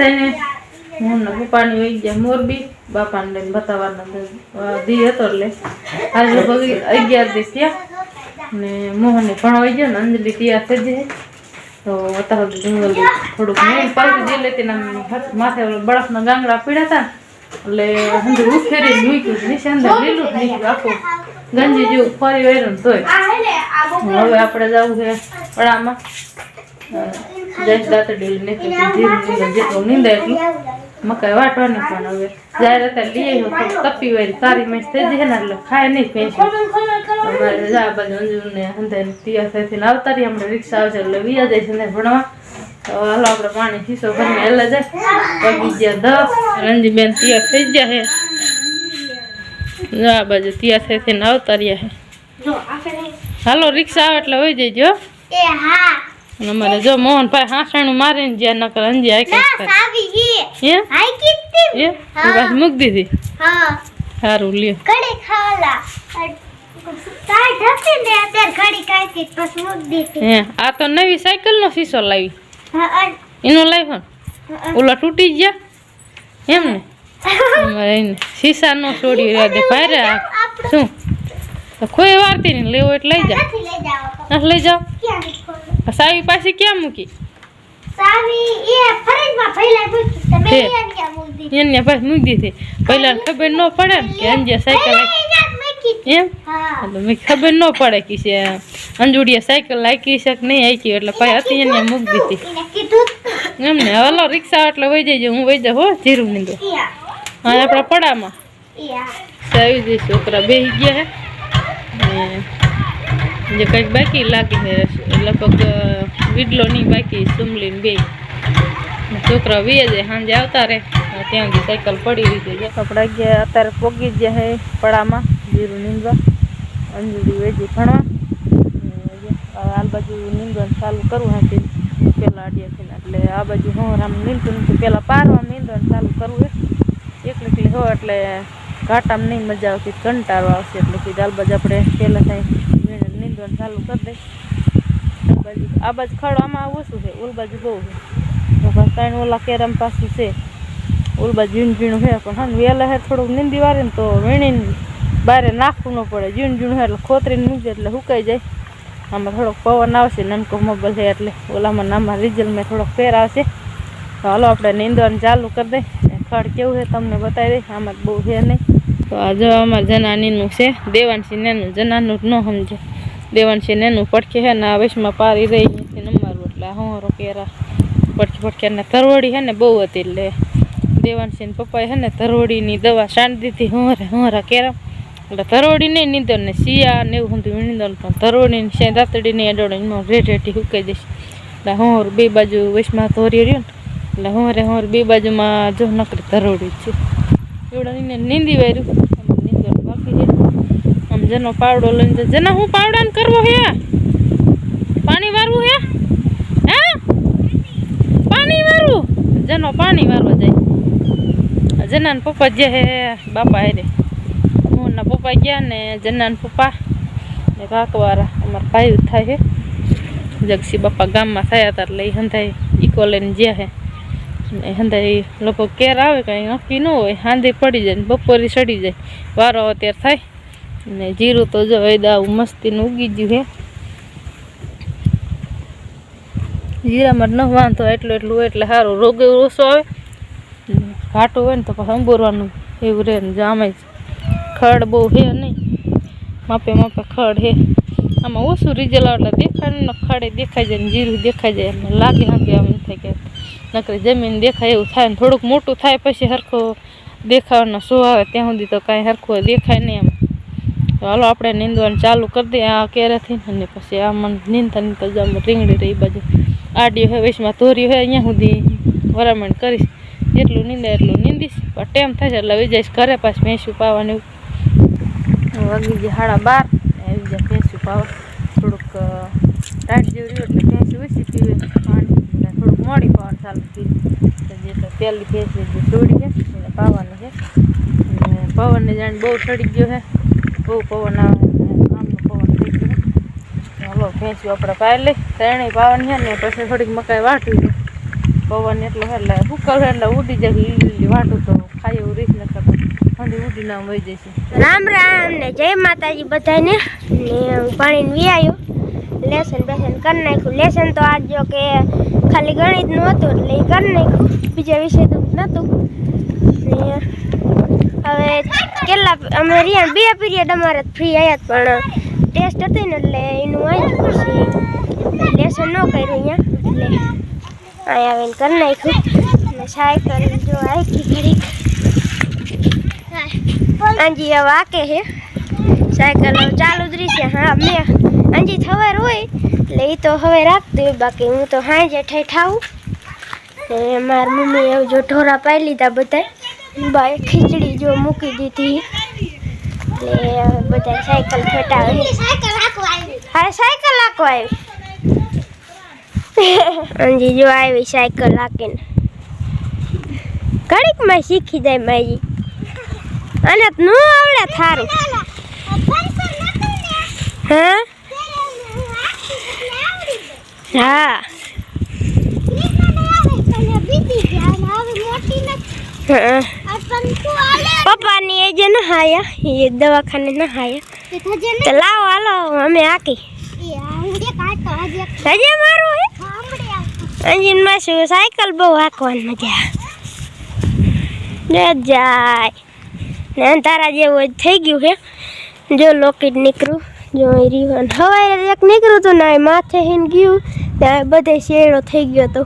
બધાને હું ને પપ્પાની વહી ગયા મોરબી. બાપાને લઈને બતાવવાના દી હતો એટલે. આજે બગી અગિયાર દી થયા. ને મોહનને ભણવાઈ ગયો ને અંજલિ તૈયાર થઈ જાય તો અત્યારે જંગલ થોડુંક મેં પાછું જે લેતી ને માથે બળફના ગાંગડા પીડ્યા હતા. એટલે અંદર ઉખેરી મૂક્યું નીચે અંદર લીલું જ નીકળ્યું આખું. ગંજી જેવું ફરી ને તોય. હવે આપણે જવું છે પડામાં જયેશ ધીરે ધીરે જેટલું નીંદાય એટલું મકાઈ વાટવાની પણ હવે. જ્યારે અત્યારે લઈ આવ્યો થોડું તપી વાળી કારી મેચ થઈ જાય ને એટલે ખાય નહીં પેન્શન અમારે જા બાજુ અંજુને હંધાઈને તૈયાર થઈને આવતા રહીએ હમણાં રિક્ષા આવશે એટલે વિયા જાય છે ને ભણવા. તો હાલો આપણે પાણી શીશો ભરીને હેલા જાય પગી ગયા દસ. રંજીબેન તૈયાર થઈ ગયા છે જા બાજુ તૈયાર થઈ થઈને આવતા રહ્યા છે હાલો રિક્ષા આવે એટલે હોઈ જજો અને અમારે જો મોહનભાઈ હાંસણું મારીને જ્યાં નકર અંજી આઈ કઈ હે? એ બસ મૂક દીધી? સારું લ્યો. હે આ તો નવી સાયકલ નો શીશો લાવી એનો લાવ્યો ઓલા તૂટી ગયા? એમ ને? અમારે શીશા નો છોડી રહ્યા આ શું? તો કોઈ વારતી નહીં લેવો એટલે લઈ જાઓ. લઈ જાઓ? સાવી પાસે ક્યાં મૂકી? એને પાસે મૂકી દીધી. પહેલા ખબર ન પડે ને કે અંજે સાયકલ એમ એટલે મેં ખબર ન પડે કે છે અંજુડિયા સાયકલ હાકી છે કે નહીં હાકી એટલે પાછી હતી એને મૂકી દીધી. એમ ને હલો રિક્ષા એટલે વહી જાય હું વહી જાઉં હો જીરું નીંદો. હા આપણા પડામાં. સાવી જઈ છોકરા બેસી ગયા હે. જે કંઈક બાકી લાગી છે, લગભગ વીડલો નહીં બાકી સુમલીને બે. છોકરા વીએ જાય સાંજે આવતા રહે. ત્યાં સુધી સાયકલ પડી રહી છે. કપડા ગયા અત્યારે પોગી ગયા હે પડામાં જીરું નીંદવા. અંજળી વેજી ભણવા. આ બાજુ નીંદવાનું ચાલુ કરવું હાથી પેલા અડિયાથી એટલે આ બાજુ હું આમ નીંદતું નથી. પેલા પારવા નીંદવાનું ચાલુ કરવું એકલી એકલી હો, એટલે ઘાટામાં નહીં મજા આવતી, કંટાળો આવશે. એટલે કીધું આલબાજ બાજુ આપણે પહેલાં થાય નીંદવાનું ચાલુ કરી દઈ આ બાજુ આ બાજુ ખડ આમાં ઓછું છે? ઓલ બાજુ બહુ છે. તો ત્રણ ઓલા કેરમ પાછું છે. ઓલ બાજુ ઝીણ ઝીણું છે. પણ હા વહેલા હે, થોડુંક નીંદી વારે ને તો વીણીને બારે નાખવું ન પડે. ઝીણ ઝીણું હે એટલે ખોતરીને મૂકજે એટલે સુકાઈ જાય. આમાં થોડોક પવન આવશે નનકો મોબાઈલ છે એટલે ઓલામાં નામાં રિઝલ્ટમાં થોડોક ફેર આવશે. તો હાલો આપણે નીંદવાનું ચાલુ કરી દઈએ ખડ કેવું છે તમને બતાવી દઈ આમાં બહુ છે નહીં. તો આ જો અમારે જનાનીનું છે. દેવાનસિંહ નેનું. જનાનું જ ન સમજે. દેવાનસી નેનું પડખે છે ને વૈશમાં પારી રહી નથી નંબરવું એટલે હું હોરો કેરા. પડખે પડખે ને તરવડી છે ને બહુ હતી એટલે દેવાનસી ને પપ્પાએ છે ને તરવડીની દવા શાંત દીધી હોરે હોરા કેરા. એટલે તરોડી નહીં, નીંદર ને શિયા ને એવું બધું નીંદર પણ તરવડી ને શેં નહીં અડોડી એમાં રેડ રેટી સુકાઈ જશે. એટલે હોર બે બાજુ વૈશમાં તોરી રહ્યું એટલે હોરે હોર બે બાજુમાં જો નકરી તરવડી છે. એવડા નીંદી વાર્યું આમાં નીંદવાનું બાકી છે આમ જેનો પાવડો લઈને જાય જેના હું પાવડાને કરવો હે? પાણી વારવું હે? હે? પાણી વારવું જેનો પાણી વારવા જાય. જેના પપ્પા જે હે બાપા હે હું ના પપ્પા ગયા ને જન્નાન પપ્પા ને કાકવાળા અમારા ભાઈ થાય હે. જગસી બાપા ગામમાં થયા હતા એટલે એ હંધાઈ ઈકો લઈને જ્યાં હે. હંધાઈ લોકો કેર આવે કાંઈ નક્કી ન હોય. હાંધી પડી જાય બપોરે સડી જાય. વારો અત્યારે થાય. ને જીરું તો જો દાવું મસ્તીનું ઉગી ગયું હે. જીરામાં ન વાંધો એટલું એટલું હોય એટલે સારું રોગ ઓછો આવે. ઘાટું હોય ને તો પછી અંબોરવાનું એવું રહે ને જામે ખડ બહુ હે નહીં. માપે માપે ખડ હે. આમાં ઓછું રિઝલ્ટ એટલે દેખાય ને ખડે દેખાઈ જાય ને જીરું દેખાઈ જાય એમ. લાગે લાગે આમ થાય કે. નકરી જમીન દેખાય એવું થાય ને થોડુંક મોટું થાય પછી સરખું દેખાવાનો શું આવે ત્યાં સુધી તો કાંઈ સરખું દેખાય નહીં એમ. તો હાલો, આપણે નીંદવાનું ચાલુ કરી દઈએ આ કેરેથી, અને પછી આ મને નીંદતા નીંદતા જામ રીંગણી રહી બાજુ. આડી હોય, વૈશમાં ધોરી હોય, અહીંયા સુધી વરામણ કરીશ. જેટલું નીંદે એટલું નીંદીશ. પણ ટેમ થશે એટલે આવી ઘરે પાછું ભેંસું પાવાનું વાગી જાય સાડા બાર આવી જાય ભેંસું પાવા. થોડુંક ટાઈટ જેવું રહ્યું એટલે ભેંસું વીસી પીવે. પાણી એટલે થોડુંક મોડી પાવાનું ચાલુ પીવે જે તો પહેલી ભેંસ જે દોડી છે એને પાવાનું છે. પવનને જાણે બહુ ચડી ગયો છે. બહુ પવન આવે આમનો પવન થઈ આપણે પાઈ લઈ ત્રણેય પાવન છે ને, પછી થોડીક મકાઈ વાટવી પવન એટલો એટલે હુકલ એટલે ઉડી જાય લીલી વાટું તો ખાઈ એવું રીત ન કરતા ઠંડી વહી જશે રામ રામ ને જય માતાજી બધાને. ને પાણીને ભણીને લેસન બેસન કરી નાખ્યું. લેસન તો આજ જો કે ખાલી ગણિતનું હતું એટલે એ કરી નાખ્યું. બીજા વિષય તો નહોતું. ને હવે કેટલા અમે રહ્યા બે પીરિયડ અમારે ફ્રી આવ્યા પણ ટેસ્ટ હતી ને એટલે એનું આવી પછી. લેસન ન કર્યું અહીંયા, એટલે અહીંયા આવીને કરી નાખ્યું. ને સાયકલ જો આખી ઘડી અંજી હવે વાકે છે. સાયકલ ચાલુ જ રહેશે હા, મેં અંજી થવાર હોય એટલે એ તો હવે રાખતી હોય. બાકી હું તો હાંજે ઠેઠાવું ને મારી મમ્મી જો ઢોરા પાઈ લીધા બધા બાએ ખીચડી જો મૂકી દીધી. એટલે બધા સાયકલ ફેટાવે. હા સાયકલ હાંકવા આવી. હાજી જો આવી સાયકલ હાંકીને. ઘડીકમાં શીખી જાય માજી. અને ન આવડે થારું. હા? હા. હા. જે ન હાયા એ દવાખાને ન હાયા. તો લાવો હાલો અમે આકી હજી મારું હે? એન્જિનમાં શું સાયકલ બહુ હાંકવાની મજા આવે. જાય. ને તારા જેવું જ થઈ ગયું છે જો લોકેટ નીકળ્યું જો રીવન હવારે એક નીકળ્યું હતું ને માથે હીન ગયું. ને બધે શેડો થઈ ગયો હતો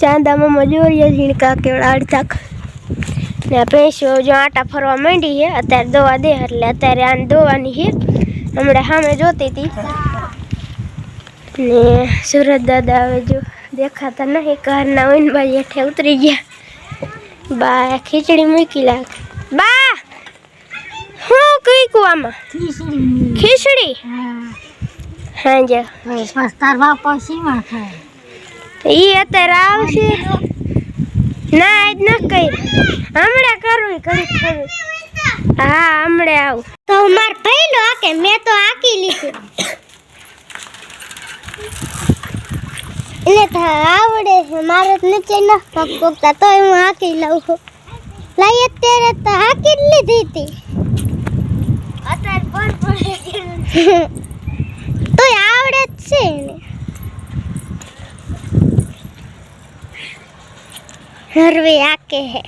ચાંદામાં મજૂરી ઝીણકા કેવડા અડધાક ને ભેંસો જો આટા ફરવા માંડી છે અત્યારે દોવા દે એટલે અત્યારે આને દોવાની છે. હમણાં સામે જોતી હતી. ને સુરત દાદા હવે જો દેખાતા નહીં કારના હોય ને ભાઈ હેઠે ઉતરી ગયા. બા ખીચડી મૂકી લાગ. બા! હું કઈ કુવામાં ખીચડી? હા વાપરશે એ અત્યારે આવશે. ના આજ ન કઈ હમણાં કરું ઘડી કરું હા હમણાં આવું. તો માર પહેલો આકે મેં તો આકી લીધું. એટલે તો આવડે છે મારે તો નીચે ન પગ પગતા તોય હું આકી લઉં છું. લઈ અત્યારે તો આકી જ લીધી હતી. અત્યારે પણ પડે. તોય આવડે જ છે ને. હરવે આકે હે